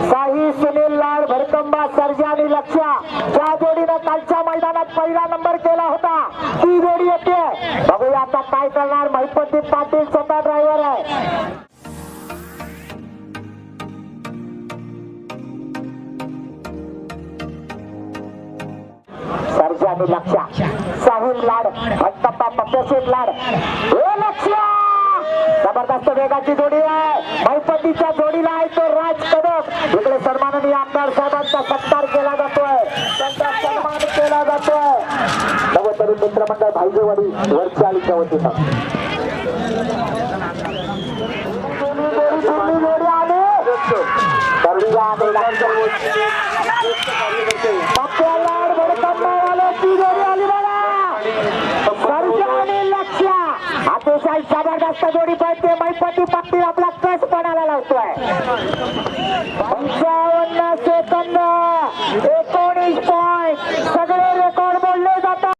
साई सुनील लाड भरकंबा सर्जा आणि लक्ष्या ज्या जोडीनं कालच्या मैदानात पहिला नंबर केला होता. ती जोडी येते. बघूया आता काय करणार महिपती पाटील स्वतः ड्रायव्हर आहे. आणि लक्ष्या. साहिल लाड भक्तप्पा पप्पेशीर लाड. हे लक्ष जबरदस्त वेगाची जोडी आहे. महिपतीच्या जोडीला आहे तो राज कदम. इकडे सन्माननीय आमदार साहेबांचा सत्कार केला जातोय. त्यांचा सन्मान केला जातोय. नवतरुण मित्रमंडळ भाईजेवाडी वरच्या आलीच्या वतीनं आले जोडी आली ती आली बघा. सर्जा लक्ष्या अतिशय जबरदस्त जोडी पाहिजे मैपती पाटील आपला कस पणाला लावतोय